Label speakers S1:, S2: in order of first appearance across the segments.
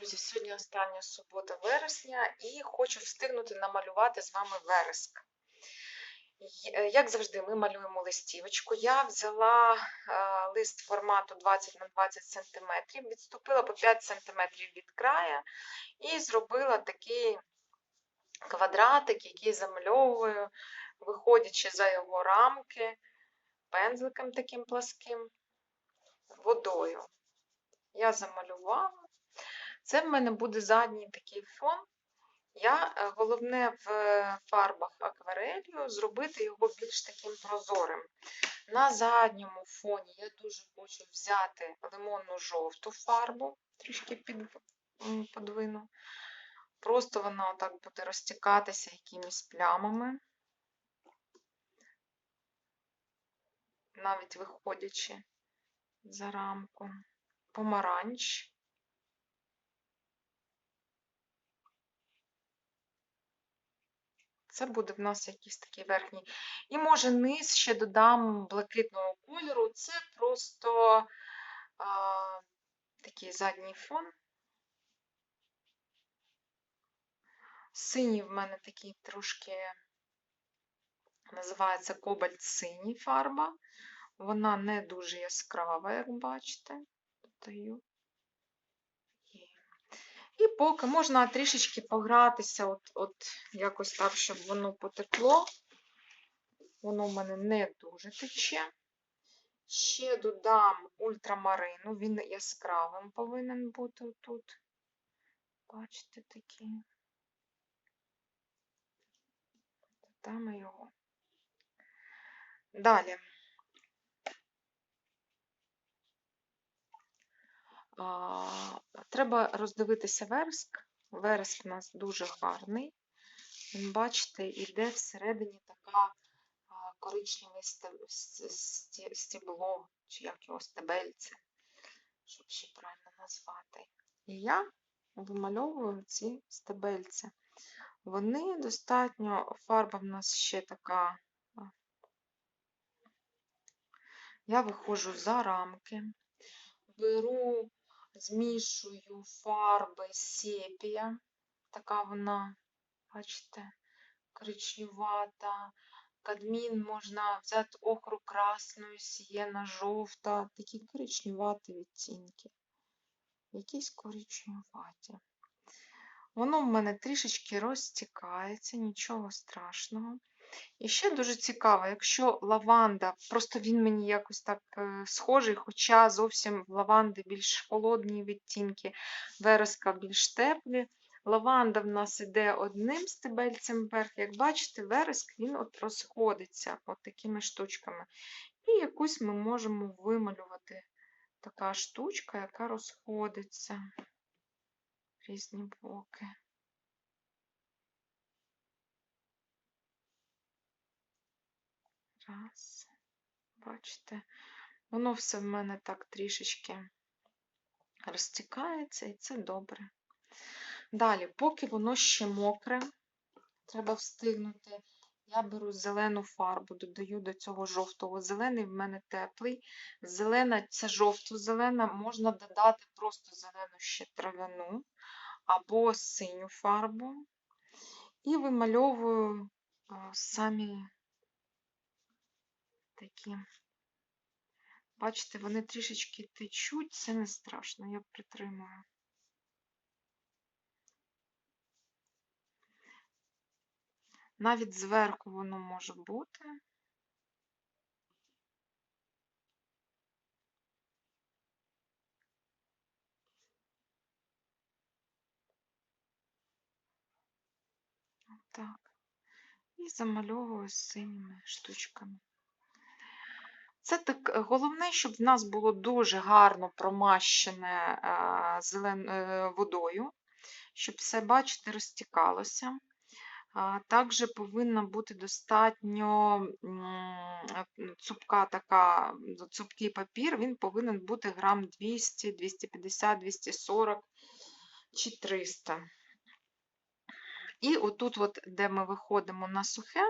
S1: друзі, сьогодні остання субота вересня і хочу встигнути намалювати з вами вереск. Е, Як завжди, ми малюємо листівочку. Я взяла е, лист формату 20 на 20 см, відступила по 5 см від края і зробила такий квадратик, який замальовую, виходячи за його рамки, пензликом таким пласким, водою. Я замалювала. Це в мене буде задній такий фон. Я е, головне в е, фарбах акварелью зробити його більш таким прозорим. На задньому фоні я дуже хочу взяти лимонну жовту фарбу, трішки під, подвину. Просто вона отак буде розтікатися якимись плямами, навіть виходячи за рамку. Помаранч. Це буде в нас якийсь такий верхній. І може низ ще додам блакитного кольору. Це просто а, такий задній фон. Синій в мене такий трошки називається кобальт синій фарба. Вона не дуже яскрава, як бачите. Додаю. І поки можна трішечки погратися, от, от якось так, щоб воно потекло. Воно в мене не дуже тече. Ще додам ультрамарину, він яскравим повинен бути тут. Бачите, такий. Додамо його. Далі. А, Треба роздивитися вереск. Вереск у нас дуже гарний. Він, бачите, іде всередині така коричневе стеб- стебло, чи як його стебельце, щоб ще правильно назвати. І я вимальовую ці стебельця. Вони достатньо, фарба в нас ще така. Я виходжу за рамки, беру, змішую фарби сепія. Така вона, бачите, коричневата. Кадмін можна взяти охру красну, сієна жовта, такі коричневаті відтінки. Якісь коричневаті. Воно в мене трішечки розтікається, нічого страшного. І ще дуже цікаво, якщо лаванда, просто він мені якось так е, схожий, хоча зовсім лаванди більш холодні відтінки, вереска більш теплі. Лаванда в нас іде одним стебельцем вверх. Як бачите, вереск він от розходиться от такими штучками. І якусь ми можемо вималювати така штучка, яка розходиться різні боки. Раз. Бачите, воно все в мене так трішечки розтікається, і це добре. Далі, поки воно ще мокре, треба встигнути. Я беру зелену фарбу, додаю до цього жовтого. Зелений в мене теплий. Зелена, це жовто-зелена, можна додати просто зелену ще травяну або синю фарбу. І вимальовую самі такі. Бачите, вони трішечки течуть, це не страшно, я притримую. Навіть зверху воно може бути. Так. І замальовую синіми штучками. Це так е, головне, щоб в нас було дуже гарно промащене е, зелен... е, водою, щоб все, бачите, розтікалося. Також повинна бути достатньо цупка така, цупкий папір, він повинен бути грам 200, 250, 240 чи 300. І отут, от, де ми виходимо на сухе,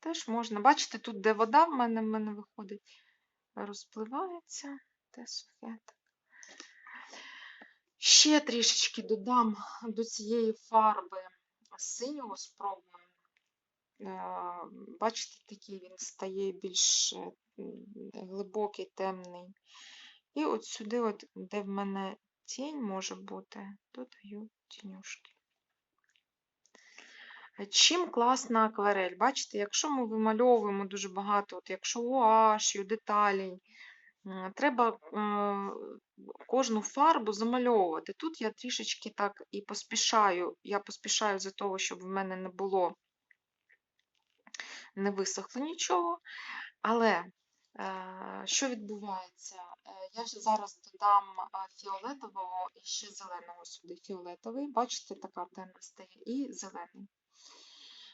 S1: теж можна. Бачите, тут, де вода в мене, в мене виходить, розпливається, те сухе. Ще трішечки додам до цієї фарби синього спробую. Е, Бачите, такий він стає більш е, глибокий, темний. І от сюди, от, де в мене тінь може бути, додаю тінюшки. Е, Чим класна акварель? Бачите, якщо ми вимальовуємо дуже багато, от якщо гуашю, деталей, треба е, кожну фарбу замальовувати. Тут я трішечки так і поспішаю. Я поспішаю за того, щоб в мене не було, не висохло нічого. Але е, що відбувається? Е, Я ж зараз додам фіолетового і ще зеленого сюди. Фіолетовий, бачите, така темна стає, і зелений.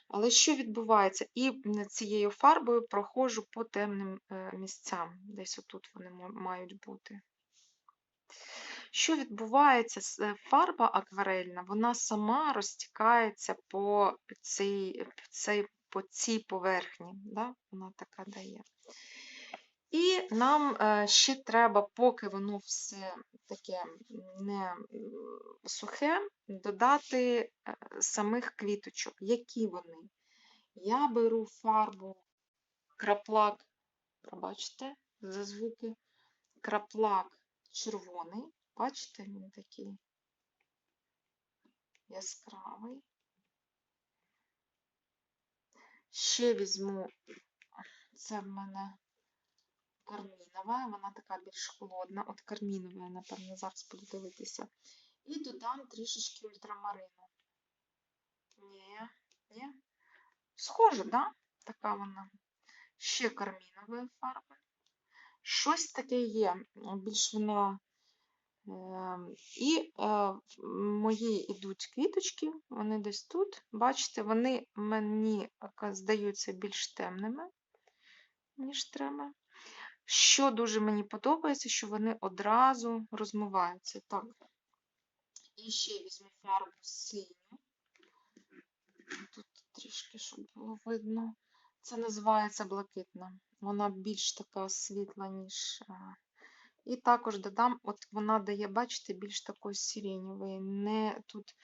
S1: Але що відбувається? І цією фарбою проходжу по темним е, місцям. Десь отут вони мають бути. Що відбувається? Е, Фарба акварельна, вона сама розтікається по цій, по цій поверхні. Да? Вона така дає. І нам е, ще треба, поки воно все таке не сухе, додати е, самих квіточок. Які вони? Я беру фарбу краплак, пробачте за звуки, краплак червоний. Бачите, він такий яскравий. Ще візьму, це в мене кармінова, вона така більш холодна. От кармінова, я, напевно, зараз буду дивитися. І додам трішечки ультрамарину. Ні, ні. Схоже, да? Така вона. Ще кармінової фарби. Щось таке є. Більш вона. Ем, І е, мої йдуть квіточки, вони десь тут. Бачите, вони мені здаються більш темними, ніж треба. Що дуже мені подобається, що вони одразу розмиваються. Так. І ще візьму фарбу синю. Тут трішки, щоб було видно. Це називається блакитна. Вона більш така світла, ніж. І також додам, от вона дає, бачите, більш такої сиреневої. Не тут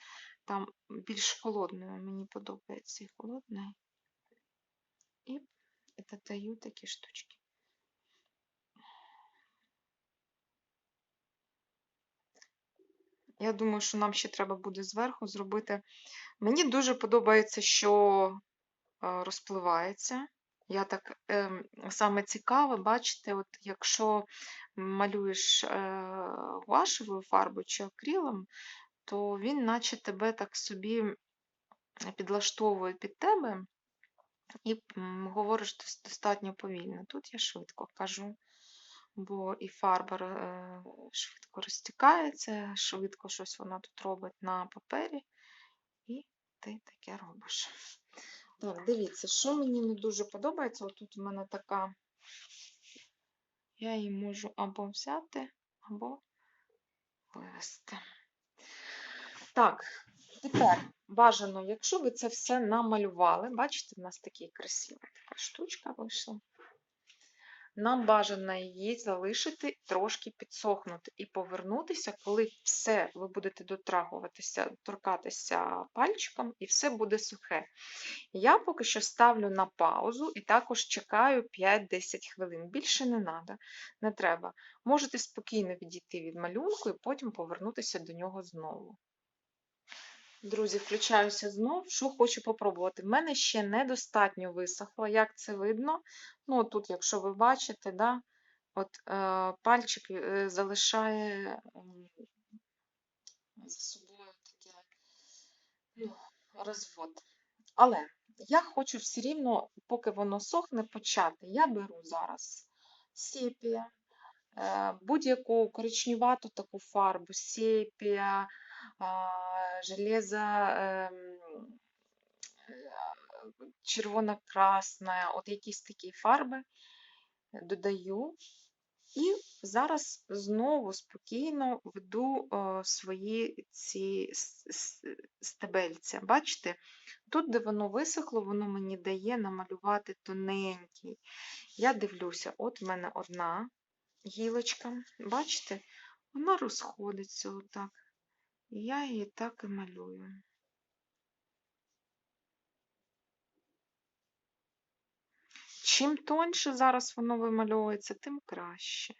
S1: там більш холодною. Мені подобається і холодна. І додаю такі штучки. Я думаю, що нам ще треба буде зверху зробити. Мені дуже подобається, що е, розпливається. Я так ем, саме цікаве, бачите, от якщо малюєш е, гуашевою фарбою чи акрилом, то він наче тебе так собі підлаштовує під тебе і говориш достатньо повільно. Тут я швидко кажу, бо і фарба е, швидко розтікається, швидко щось вона тут робить на папері, і ти таке робиш. Так, дивіться, що мені не дуже подобається. Отут у мене така. Я її можу або взяти, або вивести. Так, тепер бажано, якщо ви це все намалювали, бачите, в нас такий красива така штучка вийшла. Нам бажано її залишити трошки підсохнути і повернутися, коли все ви будете дотрагуватися, торкатися пальчиком, і все буде сухе. Я поки що ставлю на паузу і також чекаю 5-10 хвилин. Більше не треба, не треба. Можете спокійно відійти від малюнку і потім повернутися до нього знову. Друзі, включаюся знов. Що хочу попробувати. В мене ще недостатньо висохло. Як це видно? Ну, тут, якщо ви бачите, да, от е, пальчик е, залишає м, за собою таке ну, розвод. Але я хочу все рівно, поки воно сохне, почати. Я беру зараз сепія, е, будь-яку коричневату таку фарбу, сепія, железо, ем, е, червоно-красна, от якісь такі фарби додаю. І зараз знову спокійно веду е, свої ці стебельця. Бачите, тут, де воно висохло, воно мені дає намалювати тоненький. Я дивлюся, от в мене одна гілочка, бачите, вона розходиться отак. І я її так і малюю. Чим тоньше зараз воно вимальовується, тим краще.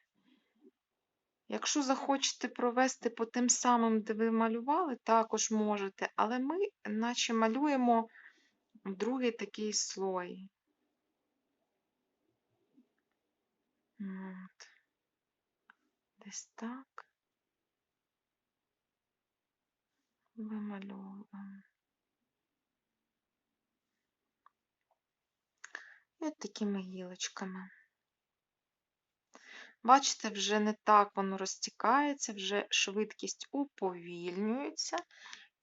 S1: Якщо захочете провести по тим самим, де ви малювали, також можете, але ми наче малюємо другий такий слой. От. Десь так. Вимальовуємо. І от такими гілочками. Бачите, вже не так воно розтікається, вже швидкість уповільнюється.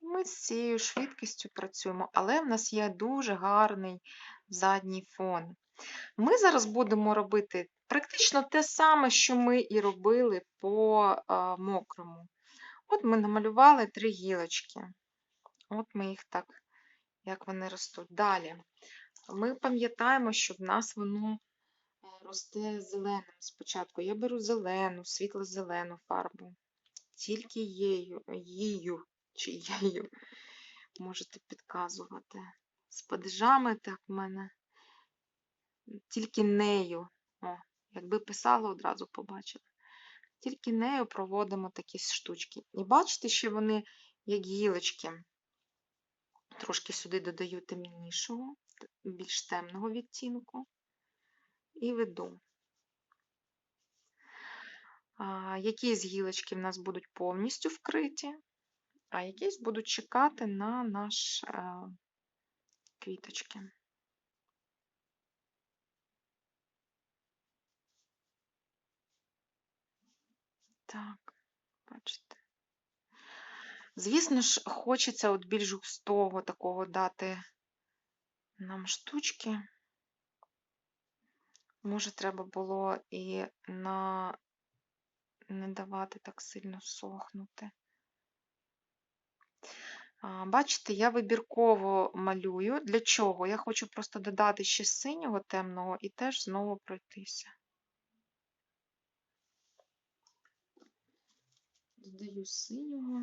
S1: І ми з цією швидкістю працюємо, але в нас є дуже гарний задній фон. Ми зараз будемо робити практично те саме, що ми і робили по а, мокрому. От ми намалювали три гілочки. От ми їх так, як вони ростуть. Далі. Ми пам'ятаємо, що в нас воно росте зеленим спочатку. Я беру зелену, світло-зелену фарбу. Тільки її, її чи її можете підказувати. З падежами так в мене. Тільки нею. О, якби писала, одразу побачила. Тільки нею проводимо такі штучки. І бачите, що вони, як гілочки, трошки сюди додаю темнішого, більш темного відтінку і веду. Якісь гілочки в нас будуть повністю вкриті, а якісь будуть чекати на наш квіточки. Так, бачите. Звісно ж, хочеться от більш густого такого дати нам штучки. Може, треба було і на не давати так сильно сохнути. Бачите, я вибірково малюю. Для чого? Я хочу просто додати ще синього темного і теж знову пройтися. Додаю синього.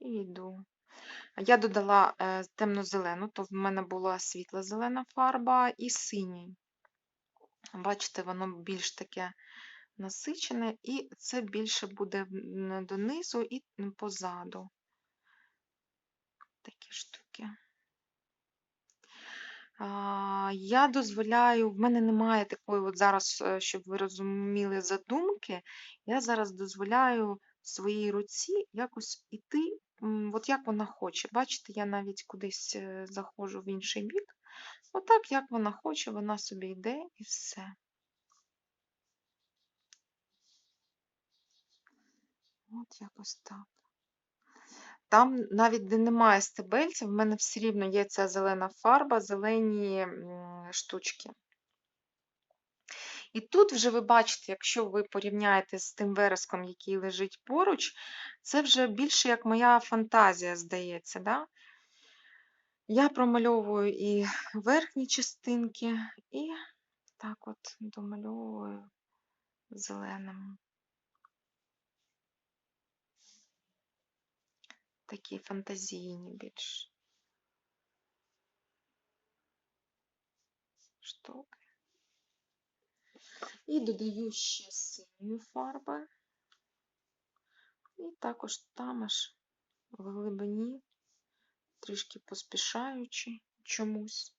S1: І йду. Я додала е, темно-зелену, то в мене була світла-зелена фарба і синій. Бачите, воно більш таке насичене, і це більше буде донизу і позаду. Такі штуки. Я дозволяю, в мене немає такої, от зараз, е, щоб ви розуміли задумки, я зараз дозволяю своїй руці якось іти, от як вона хоче. Бачите, я навіть кудись е, заходжу в інший бік. Отак, як вона хоче, вона собі йде і все. От якось так. Там, навіть де немає стебельців, в мене все рівно є ця зелена фарба, зелені штучки. І тут вже ви бачите, якщо ви порівняєте з тим вереском, який лежить поруч, це вже більше як моя фантазія, здається. Да? Я промальовую і верхні частинки, і так от домальовую зеленим. Такі фантазійні більш штуки. І додаю ще синьої фарби. І також там аж в глибині, трішки поспішаючи чомусь.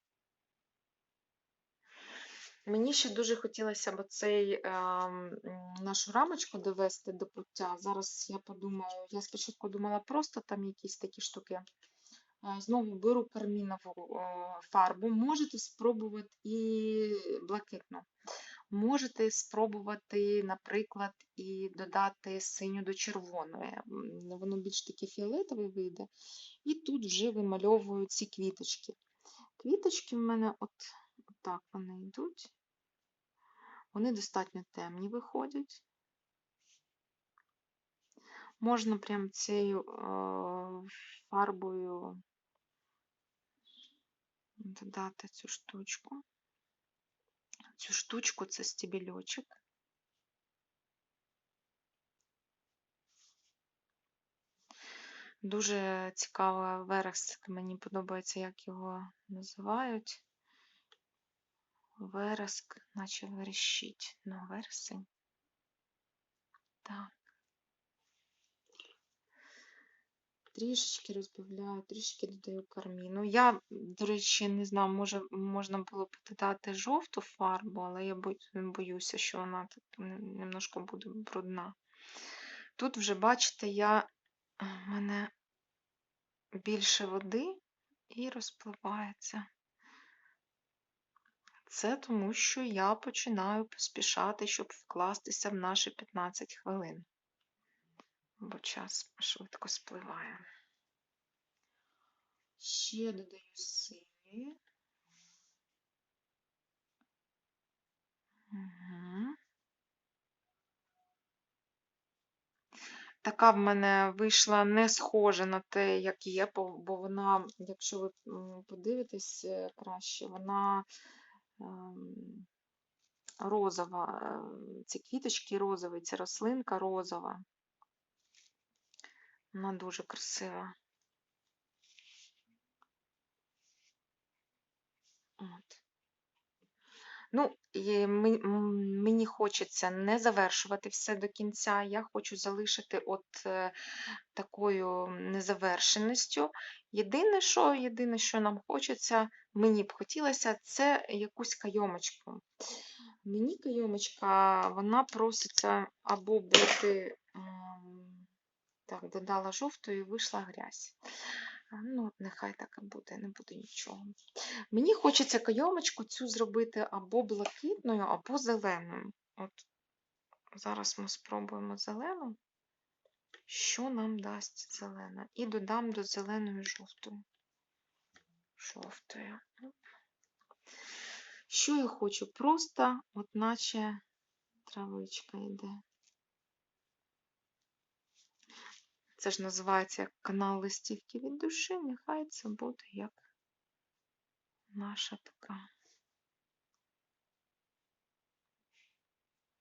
S1: Мені ще дуже хотілося б цей, е, нашу рамочку довести до пуття. Зараз я подумаю, я спочатку думала просто там якісь такі штуки. Е, знову беру кармінову е, фарбу, можете спробувати і блакитну. Можете спробувати, наприклад, і додати синю до червоної. Воно більш таке фіолетове вийде. І тут вже вимальовую ці квіточки. Квіточки в мене от, от так вони йдуть. Вони достатньо темні виходять. Можна прям цією е, фарбою додати цю штучку. цю штучку, це стебельочок. Дуже цікава вереск, мені подобається, як його називають. Вереск, наче верещить. Ну, вересень. Так. Трішечки розбавляю, трішечки додаю карміну. Я, до речі, не знаю, може можна було б додати жовту фарбу, але я боюся, що вона тут немножко буде брудна. Тут вже, бачите, я в мене більше води і розпливається. Це тому, що я починаю поспішати, щоб вкластися в наші 15 хвилин, бо час швидко спливає. Ще додаю синьої. Угу. Така в мене вийшла не схожа на те, як є, бо вона, якщо ви подивитесь е, краще, вона розова, е, ці квіточки розові, ця рослинка розова. Вона дуже красива. От. Ну, мені хочеться не завершувати все до кінця. Я хочу залишити от е, такою незавершеністю. Єдине, що єдине, що нам хочеться, мені б хотілося, це якусь кайомочку. Мені кайомочка, вона проситься або бути, так, додала жовтою і вийшла грязь. Ну, нехай так і буде, не буде нічого. Мені хочеться кайомочку цю зробити або блакитною, або зеленою. От Зараз ми спробуємо зелену. Що нам дасть зелена? І додам до зеленої жовтої. Жовтою. Що я хочу? Просто, от наче травичка йде. Це ж називається канал листівки від душі. Нехай це буде як наша така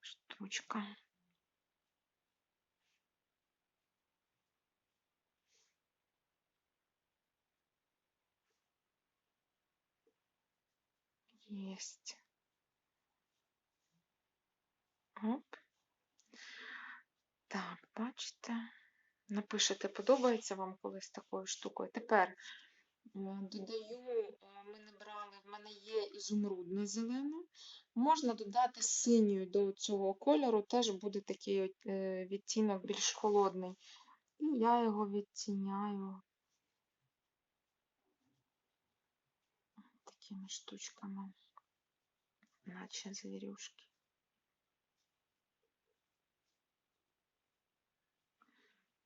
S1: штучка. Єсть. Оп. Так, бачите? Напишете, подобається вам колись такою штукою. Тепер е, додаю, е, ми не брали, в мене є ізумрудна зелена. Можна додати синьою до цього кольору, теж буде такий е, відтінок більш холодний. І я його відтіняю такими штучками, наче звірюшки.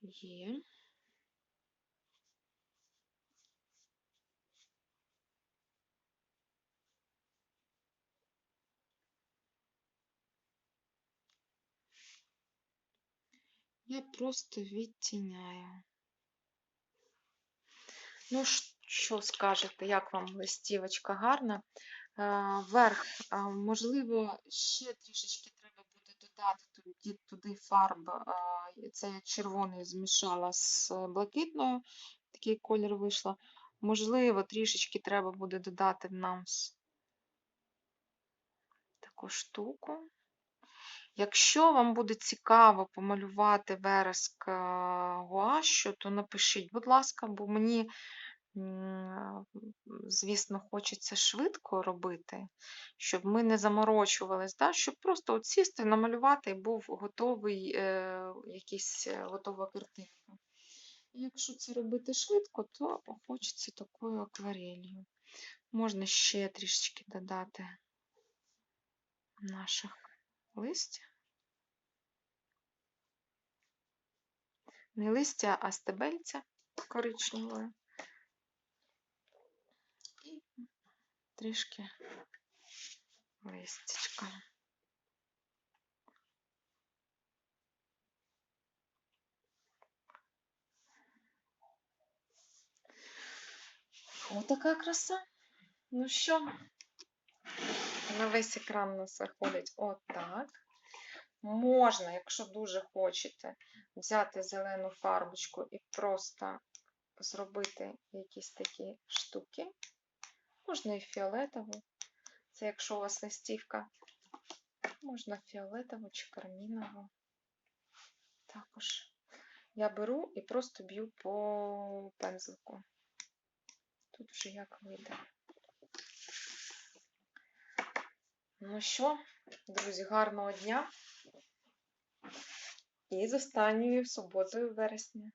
S1: Є. Я просто відтіняю. Ну, що скажете, як вам листівочка гарна? Верх, можливо, ще трішечки треба буде додати туди, туди фарб. Це я червоний змішала з блакитною, такий колір вийшло. Можливо, трішечки треба буде додати нам таку штуку. Якщо вам буде цікаво помалювати вереск гуашу, то напишіть, будь ласка, бо мені, звісно, хочеться швидко робити, щоб ми не заморочувались, да? щоб просто от сісти, намалювати і був готовий е, якийсь е, готова картинка. Якщо це робити швидко, то хочеться такою акварелью. Можна ще трішечки додати наших листя. Не листя, а стебельця коричневої. Трішки листячка. Отака краса. Ну що, На весь екран у нас виходить отак. Можна, якщо дуже хочете, взяти зелену фарбочку і просто зробити якісь такі штуки. Можна і фіолетову. Це якщо у вас листівка, можна фіолетову чи кармінову. Також я беру і просто б'ю по пензлику. Тут вже як вийде. Ну що, друзі, гарного дня. І з останньою суботою вересня.